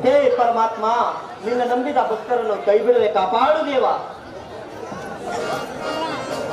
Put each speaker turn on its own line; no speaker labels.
ಹೇ ಪರಮಾತ್ಮ ನಿನ್ನ ನಂಬಿದ ಭಕ್ತರನ್ನು ಕೈ ಬಿಡದೆ ಕಾಪಾಡು ದೇವ.